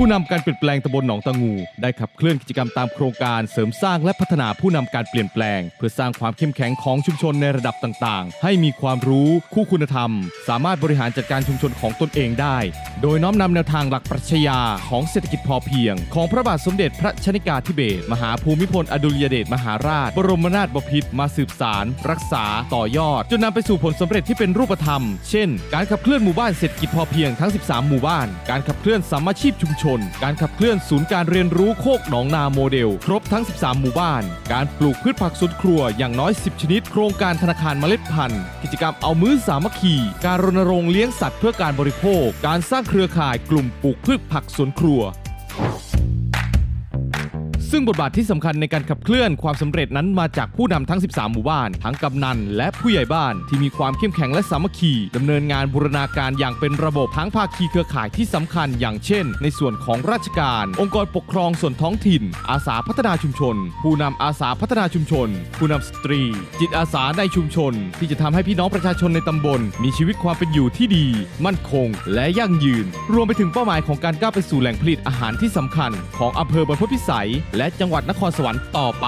ผู้นำการเปลี่ยนแปลงตำบลหนองตะงู ได้ขับเคลื่อนกิจกรรมตามโครงการเสริมสร้างและพัฒนาผู้นำการเปลี่ยนแปลง เพื่อสร้างความเข้มแข็งของชุมชนในระดับต่างๆ ให้มีความรู้คู่คุณธรรม สามารถบริหารจัดการชุมชนของตนเองได้ โดยน้อมนำแนวทางหลักปรัชญาของเศรษฐกิจพอเพียง ของพระบาทสมเด็จพระชนิกาธิเบศรมหาภูมิพลอดุลยเดชมหาราช บรมนาถบพิตรมาสืบสาร รักษาต่อยอดจนนำไปสู่ผลสำเร็จที่เป็นรูปธรรม เช่น การขับเคลื่อนหมู่บ้านเศรษฐกิจพอเพียงทั้ง 13 หมู่บ้าน การขับเคลื่อนสามัคชีพชุมชนการขับเคลื่อนศูนย์การเรียนรู้โคกหนองนาโมเดล ครบทั้ง 13 หมู่บ้าน การปลูกพืชผักสวนครัวอย่างน้อย 10 ชนิด โครงการธนาคารเมล็ดพันธุ์ กิจกรรมเอามื้อสามัคคี การรณรงค์เลี้ยงสัตว์เพื่อการบริโภค การสร้างเครือข่ายกลุ่มปลูกพืชผักสวนครัว ซึ่งบทบาทที่สำคัญในการขับเคลื่อนความสำเร็จนั้นมาจากผู้นำทั้ง 13 หมู่บ้าน ทั้งกำนัน และผู้ใหญ่บ้านที่มีความเข้มแข็งและสามัคคีดำเนินงานบูรณาการอย่างเป็นระบบทั้งภาคีเครือข่ายที่สำคัญ อย่างเช่น ในส่วนของราชการ องค์กรปกครองส่วนท้องถิ่น อาสาพัฒนาชุมชน ผู้นำอาสาพัฒนาชุมชน ผู้นำสตรี จิตอาสาในชุมชน ที่จะทำให้พี่น้องประชาชนในตำบล มีชีวิตความเป็นอยู่ที่ดี มั่นคง และยั่งยืน รวมไปถึงเป้าหมายของการก้าวไปสู่แหล่งผลิตอาหารที่สำคัญ ของอำเภอบรรพพิสัยและจังหวัดนครสวรรค์ต่อไป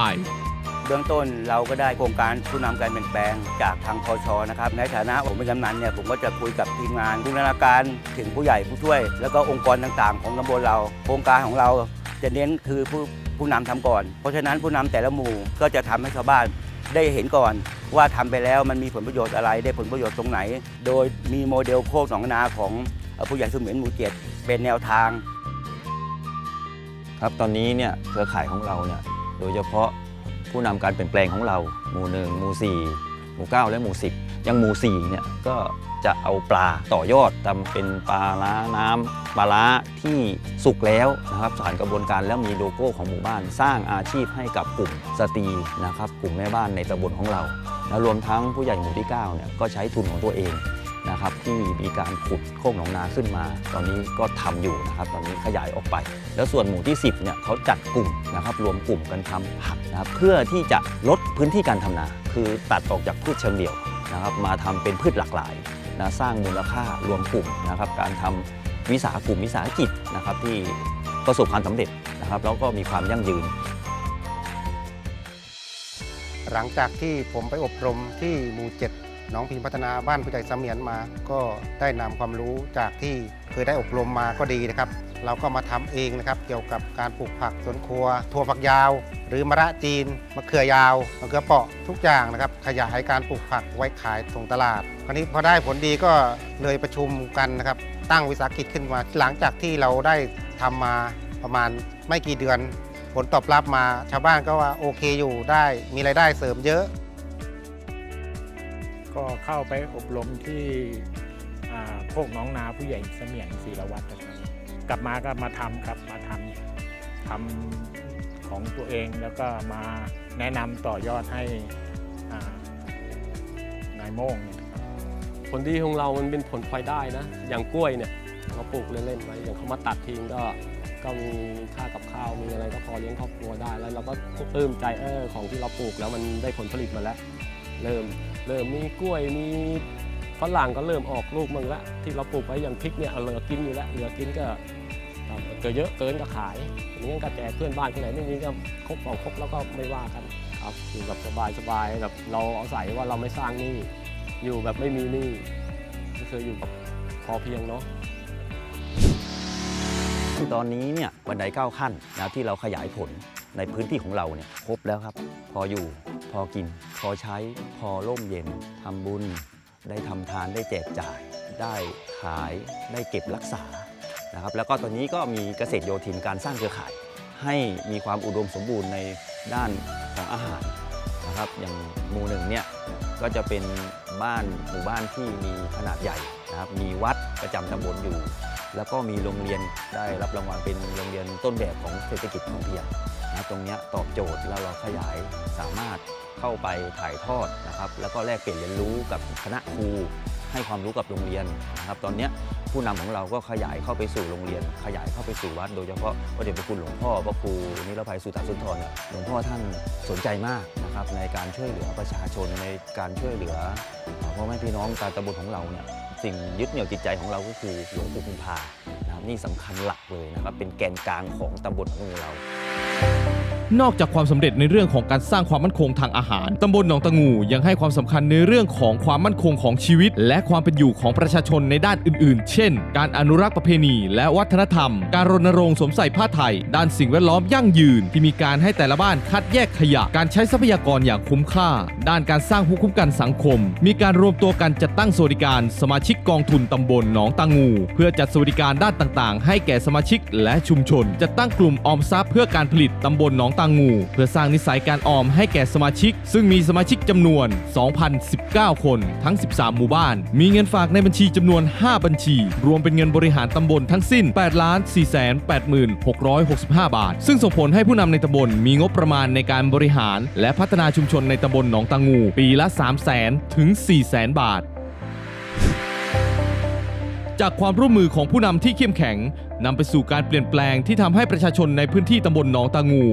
เบื้องต้นเราก็ได้โครงการผู้นำการเปลี่ยนแปลงจากทางพชนะครับในฐานะผมเป็นกำนันเนี่ยผมก็จะคุยกับทีมงานบูรณาการถึงผู้ใหญ่ผู้ช่วย แล้วก็องค์กรต่างๆ ของตำบลเรา โครงการของเราจะเน้นคือผู้ผู้นำทำก่อน เพราะฉะนั้นผู้นำแต่ละหมู่ก็จะทำให้ชาวบ้านได้เห็นก่อนว่าทำไปแล้วมันมีผลประโยชน์อะไรได้ผลประโยชน์ตรงไหน โดยมีโมเดลโคกหนองนาของผู้ใหญ่สมุนหมู่เจ็ดเป็นแนวทาง ครับตอนนี้เนี่ยเครือข่ายของเราเนี่ยโดยเฉพาะผู้นำการเปลี่ยนแปลงของเรา หมู่หนึ่งหมู่สี่หมู่เก้าและหมู่สิบยังหมู่สี่เนี่ยก็จะเอาปลาต่อยอดทำเป็นปลาล้าน้ำปลาล้าที่สุกแล้วนะครับผ่านกระบวนการแล้วมีโลโก้ของหมู่บ้าน สร้างอาชีพให้กับกลุ่มสตรีนะครับ กลุ่มแม่บ้านในตำบลของเรา และรวมทั้งผู้ใหญ่หมู่ที่9เนี่ยก็ใช้ทุนของตัวเอง นะครับที่มีการขุดโคกหนองนาขึ้นมา ตอนนี้ก็ทำอยู่นะครับ ตอนนี้ขยายออกไป แล้วส่วนหมู่ที่ 10เนี่ยเขาจัดกลุ่มนะครับรวมกลุ่มกันทำผักนะครับเพื่อที่จะลดพื้นที่การทำนา คือตัดออกจากพืชเชิงเดี่ยวนะครับมาทำเป็นพืชหลากหลายนะสร้างมูลค่ารวมกลุ่มนะครับการทำวิสาหกลุ่มวิสาหกิจนะครับที่ประสบความสำเร็จนะครับแล้วก็มีความยั่งยืน หลังจากที่ผมไปอบรมที่หมู่เจ็ด น้องพิมพัฒนาบ้านผู้ใหญ่เสมียนมา ก็ได้นำความรู้จากที่เคยได้อบรมมาก็ดีนะครับ เราก็มาทำเองนะครับเกี่ยวกับการปลูกผักสวนครัวถั่วฝักยาว หรือมะระจีนมะเขือยาวมะเขือเปาะทุกอย่างนะครับ ขยายการปลูกผักไว้ขายส่งตลาดคราวนี้พอได้ผลดีก็เลยประชุมกันนะครับ ตั้งวิสาหกิจขึ้นมา หลังจากที่เราได้ทำมาประมาณไม่กี่เดือน ผลตอบรับมาชาวบ้านก็ว่าโอเคอยู่ได้มีรายได้เสริมเยอะ ก็เข้าไปอบรมที่อ่าโคกน้องนาผู้ใหญ่เสมียนศิรวัตรนะครับ กลับมาก็มาทำครับมาทำทำของตัวเองแล้วก็มาแนะนำต่อยอดให้นายโม่งเนี่ยผลดีของเรามันเป็นผลพลอยได้นะ อย่างกล้วยเนี่ยเราปลูกเล่นๆไว้อย่างเขามาตัดทิ้งก็ก็มีค่ากับข้าวมีอะไรก็พอเลี้ยงครอบครัวได้แล้วเราก็ปลื้มใจเออของที่เราปลูกแล้วมันได้ผลผลิตมาแล้ว เริ่ม เริ่มมีกล้วยมีฝรั่งก็เริ่มออกลูกมั่งละที่เราปลูกไว้อย่างพริกเนี่ยเหลือกินอยู่แล้วเหลือกินก็เกิดเยอะเกินก็ขายอย่างนี้ก็แจกเพื่อนบ้านคนไหนไม่มีก็ครบสองครบแล้วก็ไม่ว่ากันครับอยู่แบบสบายสบายๆแบบเราเอาใส่ว่าเราไม่สร้างหนี้อยู่แบบไม่มีหนี้ก็คืออยู่แบบพอเพียงเนาะตอนนี้เนี่ยบันไดเก้าขั้นนะที่เราขยายผล ในพื้นที่ของเราเนี่ยครบแล้วครับ พออยู่พอกิน พอใช้พอร่มเย็นทำบุญ ได้ทำทานได้แจกจ่าย ได้ขายได้เก็บรักษานะครับแล้วก็ตอนนี้ก็มีเกษตรโยธินการสร้างเครือข่าย ให้มีความอุดมสมบูรณ์ในด้านของอาหารนะครับอย่างหมู่หนึ่งเนี่ยก็จะเป็นบ้านหมู่บ้านที่มีขนาดใหญ่นะครับมีวัดประจำตำบลอยู่ แล้วก็มีโรงเรียนได้รับรางวัลเป็นโรงเรียนต้นแบบของเศรษฐกิจพอเพียง ตรงนี้ตอบโจทย์แล้วเราขยายสามารถเข้าไปถ่ายทอดนะครับแล้วก็แลกเปลี่ยนเรียนรู้กับคณะครูให้ความรู้กับโรงเรียนนะครับตอนนี้ผู้นำของเราก็ขยายเข้าไปสู่โรงเรียน ขยายเข้าไปสู่วัดโดยเฉพาะพระเดชพระคุณหลวงพ่อพระครูนิรภัยสุตสุนทรเนี่ยหลวงพ่อท่านสนใจมากนะครับในการช่วยเหลือประชาชนในการช่วยเหลือพ่อแม่พี่น้องการตำบลของเราเนี่ยสิ่งยึดเหนี่ยวจิตใจของเราก็คือหลวงปู่คุณพานะครับนี่สำคัญหลักเลยนะครับเป็นแกนกลางของตำบลของเรา you นอกจากความสำเร็จในเรื่องของการสร้างความมั่นคงทางอาหารตำบลหนองตะงูยังให้ความสำคัญในเรื่องของความมั่นคงของชีวิต และความเป็นอยู่ของประชาชนในด้านอื่น ๆ เช่น การอนุรักษ์ประเพณี และวัฒนธรรม การรณรงค์สวมใส่ผ้าไทย ด้านสิ่งแวดล้อมยั่งยืน ที่มีการให้แต่ละบ้านคัดแยกขยะ การใช้ทรัพยากรอย่างคุ้มค่า ด้านการสร้างภูมิคุ้มกันสังคม มีการรวมตัวกันจัดตั้งสวัสดิการสมาชิกกองทุนตำบลหนองตางู เพื่อจัดสวัสดิการด้านต่าง ๆ ให้แก่สมาชิกและชุมชนจัดตั้งกลุ่มออมทรัพย์เพื่อการผลิตตำบลหนองตางูเพื่อสร้างนิสัยการออมให้แก่สมาชิก ซึ่งมีสมาชิกจำนวน 2,019 คนทั้ง 13 หมู่บ้าน มีเงินฝากในบัญชีจำนวน 5 บัญชี รวมเป็นเงินบริหารตำบลทั้งสิ้น 8 ล้าน 4 8 6 6 5 บาท ซึ่งส่งผลให้ผู้นำในตำบลมีงบประมาณในการบริหาร และพัฒนาชุมชนในตำบลหนองตางู ปีละ 3 0 0 0 0 0ถึง 4 0 0 0 0 0บาทจากความร่วมมือของผู้นำที่เข้มแข็ง นำไปสู่การเปลี่ยนแปลงที่ทำให้ประชาชนในพื้นที่ตำบลหนองตางู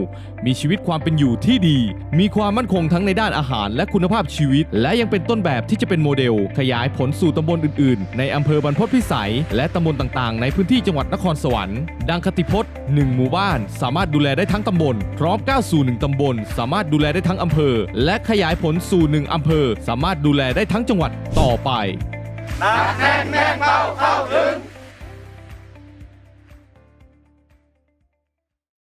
มีชีวิตความเป็นอยู่ที่ดี มีความมั่นคงทั้งในด้านอาหารและคุณภาพชีวิต และยังเป็นต้นแบบที่จะเป็นโมเดล ขยายผลสู่ตำบลอื่น ๆ ในอำเภอบรรพตพิสัย และตำบลต่าง ๆ ในพื้นที่จังหวัดนครสวรรค์ ดังคติพจน์หนึ่งหมู่บ้าน สามารถดูแลได้ทั้งตำบลพร้อมก้าวสู่หนึ่งตำบล สามารถดูแลได้ทั้งอำเภอ และขยายผลสู่หนึ่งอำเภอ สามารถดูแลได้ทั้งจังหวัดต่อไปแน่นแน่นเบาเข้าถึง